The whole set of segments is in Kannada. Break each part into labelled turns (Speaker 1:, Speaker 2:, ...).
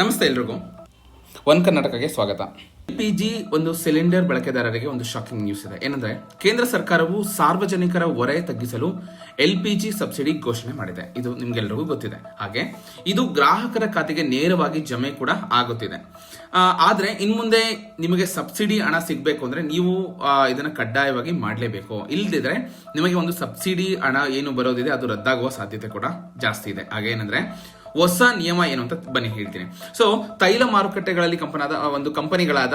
Speaker 1: ನಮಸ್ತೆ ಎಲ್ರಿಗೂ. ಒನ್ ಕರ್ನಾಟಕಕ್ಕೆ ಸ್ವಾಗತ. ಎಲ್ ಪಿ ಜಿ ಒಂದು ಸಿಲಿಂಡರ್ ಬಳಕೆದಾರರಿಗೆ ಒಂದು ಶಾಕಿಂಗ್ ನ್ಯೂಸ್ ಇದೆ. ಏನಂದ್ರೆ ಕೇಂದ್ರ ಸರ್ಕಾರವು ಸಾರ್ವಜನಿಕರ ಹೊರೆ ತಗ್ಗಿಸಲು ಎಲ್ ಪಿ ಜಿ ಸಬ್ಸಿಡಿ ಘೋಷಣೆ ಮಾಡಿದೆ. ಇದು ನಿಮ್ಗೆಲ್ರಿಗೂ ಗೊತ್ತಿದೆ. ಹಾಗೆ ಇದು ಗ್ರಾಹಕರ ಖಾತೆಗೆ ನೇರವಾಗಿ ಜಮೆ ಕೂಡ ಆಗುತ್ತಿದೆ. ಆದ್ರೆ ಇನ್ ಮುಂದೆ ನಿಮಗೆ ಸಬ್ಸಿಡಿ ಹಣ ಸಿಗಬೇಕು ಅಂದ್ರೆ ನೀವು ಇದನ್ನ ಕಡ್ಡಾಯವಾಗಿ ಮಾಡಲೇಬೇಕು. ಇಲ್ದಿದ್ರೆ ನಿಮಗೆ ಒಂದು ಸಬ್ಸಿಡಿ ಹಣ ಏನು ಬರೋದಿದೆ ಅದು ರದ್ದಾಗುವ ಸಾಧ್ಯತೆ ಕೂಡ ಜಾಸ್ತಿ ಇದೆ. ಹಾಗೇನಂದ್ರೆ ಹೊಸ ನಿಯಮ ಏನು ಅಂತ ಬನ್ನಿ ಹೇಳ್ತೀನಿ. ಸೊ ತೈಲ ಮಾರುಕಟ್ಟೆಗಳಲ್ಲಿ ಕಂಪನಾದ ಒಂದು ಕಂಪನಿಗಳಾದ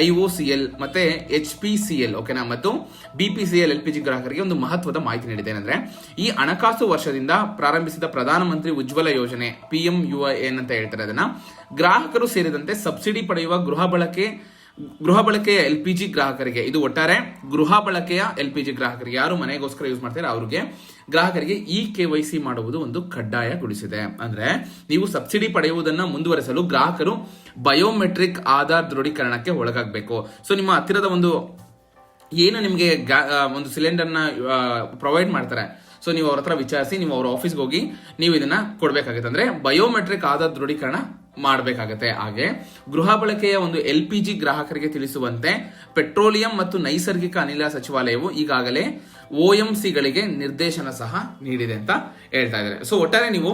Speaker 1: ಐ ಒ ಸಿ ಎಲ್ ಮತ್ತೆ ಎಚ್ ಪಿ ಸಿ ಎಲ್ ಓಕೆನಾ ಮತ್ತು B P C L L P G ಗ್ರಾಹಕರಿಗೆ ಒಂದು ಮಹತ್ವದ ಮಾಹಿತಿ ನೀಡಿದೆ ಏನಂದ್ರೆ ಈ ಹಣಕಾಸು ವರ್ಷದಿಂದ ಪ್ರಾರಂಭಿಸಿದ ಪ್ರಧಾನಮಂತ್ರಿ ಉಜ್ವಲ ಯೋಜನೆ ಪಿ ಎಂ ಯು ಎನ್ ಅಂತ ಹೇಳ್ತಾರೆ ಅದನ್ನ, ಗ್ರಾಹಕರು ಸೇರಿದಂತೆ ಸಬ್ಸಿಡಿ ಪಡೆಯುವ ಗೃಹ ಬಳಕೆ ಗೃಹ ಬಳಕೆಯ ಎಲ್ ಪಿ ಜಿ ಗ್ರಾಹಕರಿಗೆ, ಇದು ಒಟ್ಟಾರೆ ಗೃಹ ಬಳಕೆಯ ಎಲ್ ಪಿ ಜಿ ಗ್ರಾಹಕರಿಗೆ. ಯಾರು ಮನೆಗೋಸ್ಕರ ಯೂಸ್ ಮಾಡ್ತಾರೆ? ಅವರಿಗೆ ಗ್ರಾಹಕರಿಗೆ ಇ ಕೆ ವೈ ಸಿ ಮಾಡುವುದು ಒಂದು ಕಡ್ಡಾಯಗೊಳಿಸಿದೆ. ಅಂದ್ರೆ ನೀವು ಸಬ್ಸಿಡಿ ಪಡೆಯುವುದನ್ನು ಮುಂದುವರೆಸಲು ಗ್ರಾಹಕರು ಬಯೋಮೆಟ್ರಿಕ್ ಆಧಾರ್ ದೃಢೀಕರಣಕ್ಕೆ ಒಳಗಾಗಬೇಕು. ಸೊ, ನಿಮ್ಮ ಹತ್ತಿರದ ಒಂದು ಏನು ನಿಮಗೆ ಒಂದು ಸಿಲಿಂಡರ್ನ ಪ್ರೊವೈಡ್ ಮಾಡ್ತಾರೆ. ಸೊ, ನೀವು ಅವ್ರ ಹತ್ರ ವಿಚಾರಿಸಿ, ನೀವು ಅವ್ರ ಆಫೀಸ್ಗೆ ಹೋಗಿ ನೀವು ಇದನ್ನ ಕೊಡಬೇಕಾಗುತ್ತೆ. ಅಂದ್ರೆ ಬಯೋಮೆಟ್ರಿಕ್ ಆಧಾರ್ ದೃಢೀಕರಣ ಮಾಡಬೇಕಾಗತ್ತೆ. ಹಾಗೆ ಗೃಹ ಬಳಕೆಯ ಒಂದು ಎಲ್ ಪಿ ಜಿ ಗ್ರಾಹಕರಿಗೆ ತಿಳಿಸುವಂತೆ ಪೆಟ್ರೋಲಿಯಂ ಮತ್ತು ನೈಸರ್ಗಿಕ ಅನಿಲ ಸಚಿವಾಲಯವು ಈಗಾಗಲೇ ಓ ಎಂ ಸಿಗಳಿಗೆ ನಿರ್ದೇಶನ ಸಹ ನೀಡಿದೆ ಅಂತ ಹೇಳ್ತಾ ಇದ್ದಾರೆ. ಸೊ ಒಟ್ಟಾರೆ ನೀವು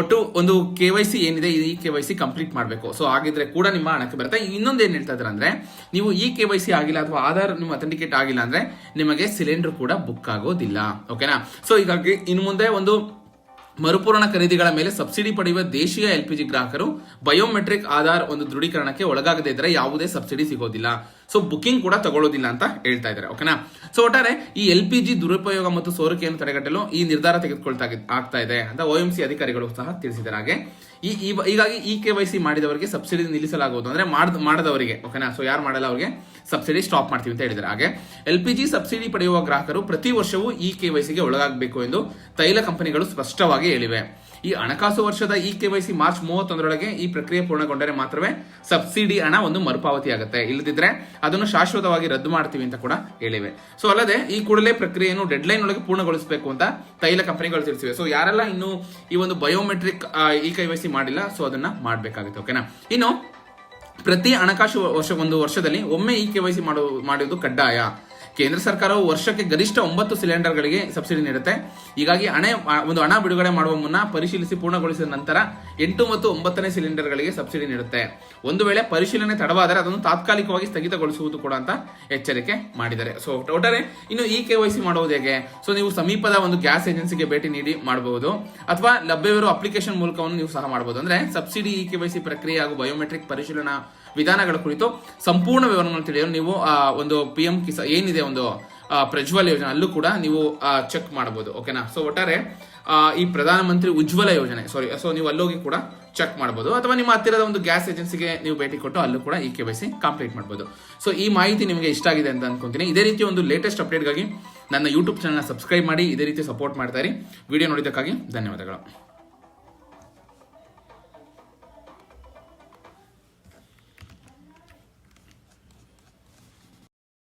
Speaker 1: ಒಟ್ಟು ಒಂದು ಕೆ ವೈ ಸಿ ಏನಿದೆ, ಈ ಕೆ ವೈ ಸಿ ಕಂಪ್ಲೀಟ್ ಮಾಡಬೇಕು. ಸೊ ಆಗಿದ್ರೆ ಕೂಡ ನಿಮ್ಮ ಹಣಕ್ಕೆ ಬರುತ್ತೆ. ಇನ್ನೊಂದು ಏನು ಹೇಳ್ತಾ ಇದ್ದಾರೆ ಅಂದ್ರೆ, ನೀವು ಈ ಕೆ ವೈ ಸಿ ಆಗಿಲ್ಲ ಅಥವಾ ಆಧಾರ್ ನಿಮ್ಮ ಅಥೆಂಟಿಕೇಟ್ ಆಗಿಲ್ಲ ಅಂದ್ರೆ ನಿಮಗೆ ಸಿಲಿಂಡರ್ ಕೂಡ ಬುಕ್ ಆಗೋದಿಲ್ಲ. ಓಕೆನಾ ಸೊ ಹೀಗಾಗಿ ಇನ್ನು ಮುಂದೆ ಒಂದು ಮರುಪೂರಣ ಖರೀದಿಗಳ ಮೇಲೆ ಸಬ್ಸಿಡಿ ಪಡೆಯುವ ದೇಶೀಯ ಎಲ್ಪಿಜಿ ಗ್ರಾಹಕರು ಬಯೋಮೆಟ್ರಿಕ್ ಆಧಾರ್ ಒಂದು ದೃಢೀಕರಣಕ್ಕೆ ಒಳಗಾಗದೇ ಇದ್ರೆ ಯಾವುದೇ ಸಬ್ಸಿಡಿ ಸಿಗೋದಿಲ್ಲ. ಸೊ ಬುಕಿಂಗ್ ಕೂಡ ತಗೊಳ್ಳೋದಿಲ್ಲ ಅಂತ ಹೇಳ್ತಾ ಇದ್ದಾರೆ ಓಕೆನಾ ಸೊ ಒಟ್ಟಾರೆ ಈ ಎಲ್ ಪಿ ಜಿ ದುರುಪಯೋಗ ಮತ್ತು ಸೋರಿಕೆಯನ್ನು ತಡೆಗಟ್ಟಲು ಈ ನಿರ್ಧಾರ ತೆಗೆದುಕೊಳ್ತಾ ಆಗ್ತಾ ಇದೆ ಅಂತ ಒ ಎಂ ಸಿ ಅಧಿಕಾರಿಗಳು ಸಹ ತಿಳಿಸಿದ್ದಾರೆ. ಹಾಗೆ ಈ ಹೀಗಾಗಿ ಇ ಕೆ ವೈ ಸಿ ಮಾಡಿದವರಿಗೆ ಸಬ್ಸಿಡಿ ನಿಲ್ಲಿಸಲಾಗುವುದು ಅಂದ್ರೆ ಮಾಡ್- ಮಾಡದವರಿಗೆ ಓಕೆನಾ ಸೊ ಯಾರು ಮಾಡಲ್ಲ ಅವರಿಗೆ ಸಬ್ಸಿಡಿ ಸ್ಟಾಪ್ ಮಾಡ್ತೀವಿ ಅಂತ ಹೇಳಿದ್ದಾರೆ. ಹಾಗೆ ಎಲ್ ಪಿ ಜಿ ಸಬ್ಸಿಡಿ ಪಡೆಯುವ ಗ್ರಾಹಕರು ಪ್ರತಿ ವರ್ಷವೂ ಇ ಕೆ ವೈ ಸಿಗೆ ಒಳಗಾಗಬೇಕು ಎಂದು ತೈಲ ಕಂಪನಿಗಳು ಸ್ಪಷ್ಟವಾಗಿ ಹೇಳಿವೆ. ಈ ಹಣಕಾಸು ವರ್ಷದ e K Y C March ಮೂವತ್ತೊಂದರೊಳಗೆ ಈ ಪ್ರಕ್ರಿಯೆ ಪೂರ್ಣಗೊಂಡರೆ ಮಾತ್ರವೇ ಸಬ್ಸಿಡಿ ಹಣ ಒಂದು ಮರುಪಾವತಿ ಆಗುತ್ತೆ. ಇಲ್ಲದಿದ್ರೆ ಅದನ್ನು ಶಾಶ್ವತವಾಗಿ ರದ್ದು ಮಾಡ್ತೀವಿ ಅಂತ ಕೂಡ ಹೇಳಿವೆ. ಸೊ ಅಲ್ಲದೆ ಈ ಕೂಡಲೇ ಪ್ರಕ್ರಿಯೆಯನ್ನು ಡೆಡ್ಲೈನ್ ಒಳಗೆ ಪೂರ್ಣಗೊಳಿಸಬೇಕು ಅಂತ ತೈಲ ಕಂಪನಿಗಳು ತಿಳಿಸಿವೆ. ಸೊ ಯಾರೆಲ್ಲ ಇನ್ನು ಈ ಒಂದು biometric e K Y C ಮಾಡಿಲ್ಲ ಸೊ ಅದನ್ನ ಮಾಡಬೇಕಾಗುತ್ತೆ ಓಕೆನಾ ಇನ್ನು ಪ್ರತಿ ಹಣಕಾಸು ವರ್ಷ, ಒಂದು ವರ್ಷದಲ್ಲಿ ಒಮ್ಮೆ ಇ ಕೆ ವೈ ಸಿ ಮಾಡುವುದು ಕಡ್ಡಾಯ. ಕೇಂದ್ರ ಸರ್ಕಾರವು ವರ್ಷಕ್ಕೆ ಗರಿಷ್ಠ ಒಂಬತ್ತು ಸಿಲಿಂಡರ್ಗಳಿಗೆ ಸಬ್ಸಿಡಿ ನೀಡುತ್ತೆ. ಹೀಗಾಗಿ ಹಣ ಒಂದು ಹಣ ಬಿಡುಗಡೆ ಮಾಡುವ ಮುನ್ನ ಪರಿಶೀಲಿಸಿ ಪೂರ್ಣಗೊಳಿಸಿದ ನಂತರ ಎಂಟು ಮತ್ತು ಒಂಬತ್ತನೇ ಸಿಲಿಂಡರ್ಗಳಿಗೆ ಸಬ್ಸಿಡಿ ನೀಡುತ್ತೆ. ಒಂದು ವೇಳೆ ಪರಿಶೀಲನೆ ತಡವಾದರೆ ಅದನ್ನು ತಾತ್ಕಾಲಿಕವಾಗಿ ಸ್ಥಗಿತಗೊಳಿಸುವುದು ಕೂಡ ಅಂತ ಎಚ್ಚರಿಕೆ ಮಾಡಿದ್ದಾರೆ. ಸೊ ಒಟ್ಟಾರೆ ಇನ್ನು ಇ ಕೆ ವೈ ಸಿ ಮಾಡುವುದು ಹೇಗೆ? ಸೊ ನೀವು ಸಮೀಪದ ಒಂದು ಗ್ಯಾಸ್ ಏಜೆನ್ಸಿಗೆ ಭೇಟಿ ನೀಡಿ ಮಾಡಬಹುದು ಅಥವಾ ಲಭ್ಯವಿರುವ ಅಪ್ಲಿಕೇಶನ್ ಮೂಲಕವನ್ನು ನೀವು ಸಹ ಮಾಡಬಹುದು ಅಂದ್ರೆ subsidy e K Y C ಪ್ರಕ್ರಿಯೆ ಹಾಗೂ ಬಯೋಮೆಟ್ರಿಕ್ ಪರಿಶೀಲನಾ ವಿಧಾನಗಳ ಕುರಿತು ಸಂಪೂರ್ಣ ವಿವರವನ್ನು ತಿಳಿಯಲು ನೀವು ಒಂದು ಪಿ ಎಂ ಕಿಸ, ಏನಿದೆ ಒಂದು ಪ್ರಜ್ವಲ್ ಯೋಜನೆ, ಅಲ್ಲೂ ಕೂಡ ನೀವು ಚೆಕ್ ಮಾಡಬಹುದು ಓಕೆನಾ ಸೊ ಒಟ್ಟಾರೆ ಈ ಪ್ರಧಾನಮಂತ್ರಿ ಉಜ್ವಲ ಯೋಜನೆ ಸಾರಿ ಸೊ ನೀವು ಅಲ್ಲೋಗಿ ಕೂಡ ಚೆಕ್ ಮಾಡಬಹುದು ಅಥವಾ ನಿಮ್ಮ ಹತ್ತಿರದ ಒಂದು ಗ್ಯಾಸ್ ಏಜೆನ್ಸಿಗೆ ನೀವು ಭೇಟಿ ಕೊಟ್ಟು ಅಲ್ಲೂ ಕೂಡ e K Y C complete ಮಾಡಬಹುದು ಸೊ ಈ ಮಾಹಿತಿ ನಿಮಗೆ ಇಷ್ಟ ಆಗಿದೆ ಅಂತ ಅನ್ಕೊಂತೀನಿ. ಇದೇ ರೀತಿ ಒಂದು ಲೇಟೆಸ್ಟ್ ಅಪ್ಡೇಟ್ಗಾಗಿ ನನ್ನ ಯೂಟ್ಯೂಬ್ ಚಾನಲ್ ಸಬ್ಸ್ಕ್ರೈಬ್ ಮಾಡಿ, ಇದೇ ರೀತಿ ಸಪೋರ್ಟ್ ಮಾಡ್ತಾ ಇರಿ. ವಿಡಿಯೋ ನೋಡಿದ್ದಕ್ಕಾಗಿ ಧನ್ಯವಾದಗಳು.